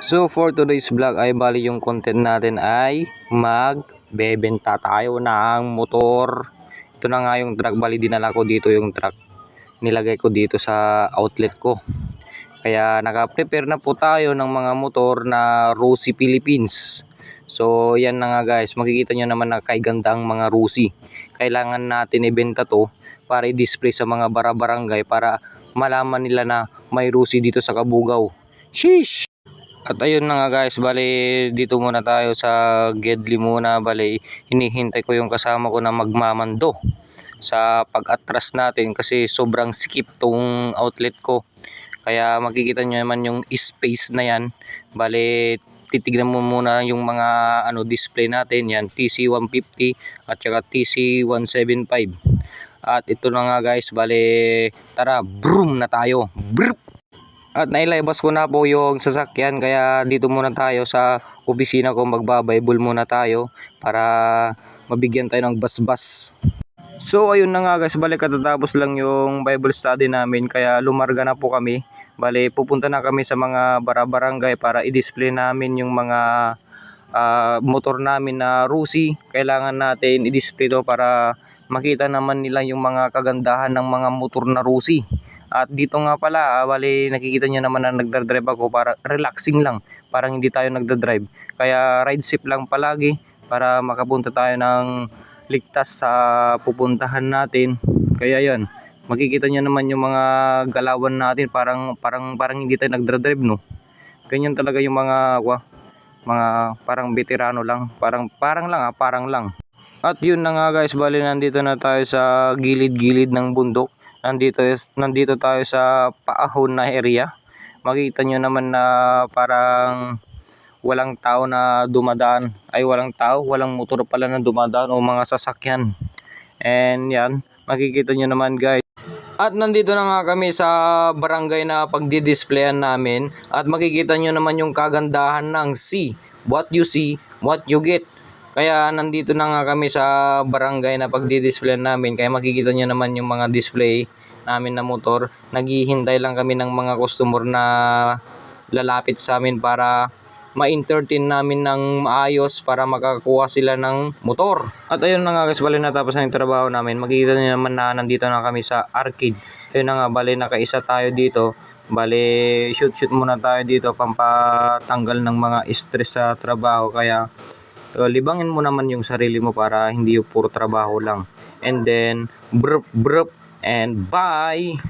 So for today's vlog ay bali yung content natin ay magbebenta tayo ng motor. Ito na nga yung truck bali dinala ko dito yung truck. Nilagay ko dito sa outlet ko. Kaya naka-prepare na po tayo ng mga motor na Rusi Philippines. So yan na nga guys, makikita nyo naman na kay ganda ang mga Rusi. Kailangan natin ibenta to para i-display sa mga bara-barangay para malaman nila na may Rusi dito sa Kabugaw. Sheesh! At ayun na nga guys, bali dito muna tayo sa Gedli muna, bali hinihintay ko yung kasama ko na magmamando sa pag-atras natin kasi sobrang sikip tong outlet ko. Kaya makikita nyo naman yung space na yan. Bali titignan mo muna yung mga ano display natin yan TC150 at saka TC175 at ito na nga guys bali tara broom na tayo Brrp! At nailabas ko na po yung sasakyan kaya dito muna tayo sa opisina ko magbabible muna tayo para mabigyan tayo ng basbas. So ayun na nga guys, balik katatapos lang yung Bible study namin kaya lumarga na po kami. Bali pupunta na kami sa mga barabarangay para i-display namin yung mga ah, motor namin na Rusi. Kailangan natin i-display to para makita naman nila yung mga kagandahan ng mga motor na Rusi. At dito nga pala, ah, bali nakikita niyo naman na nagdadrive ako para relaxing lang, parang hindi tayo nagdadrive. Kaya ride safe lang palagi para makapunta tayo ng ligtas sa pupuntahan natin. Kaya yan, makikita niyo naman yung mga galawan natin parang parang parang hindi tayo nagdadrive no. Ganyan talaga yung mga wa, mga parang veterano lang, parang parang lang ah, parang lang. At yun na nga guys, bali nandito na tayo sa gilid-gilid ng bundok. Nandito is nandito tayo sa paahon na area. Makita nyo naman na parang walang tao na dumadaan. Ay walang tao, walang motor pala na dumadaan o mga sasakyan. And yan, makikita nyo naman guys. At nandito na nga kami sa barangay na pagdi-displayan namin at makikita nyo naman yung kagandahan ng see. What you see, what you get. Kaya nandito na nga kami sa barangay na pagdi-displayan namin kaya makikita nyo naman yung mga display namin na motor. Naghihintay lang kami ng mga customer na lalapit sa amin para ma-entertain namin ng maayos para makakuha sila ng motor. At ayun na nga guys, bali natapos na yung trabaho namin. Makikita niyo naman na nandito na kami sa arcade. Ayun na nga, bali nakaisa tayo dito. Bali shoot shoot muna tayo dito pampatanggal ng mga stress sa trabaho. Kaya uh, libangin mo naman yung sarili mo para hindi yung puro trabaho lang. And then, brup brup and bye!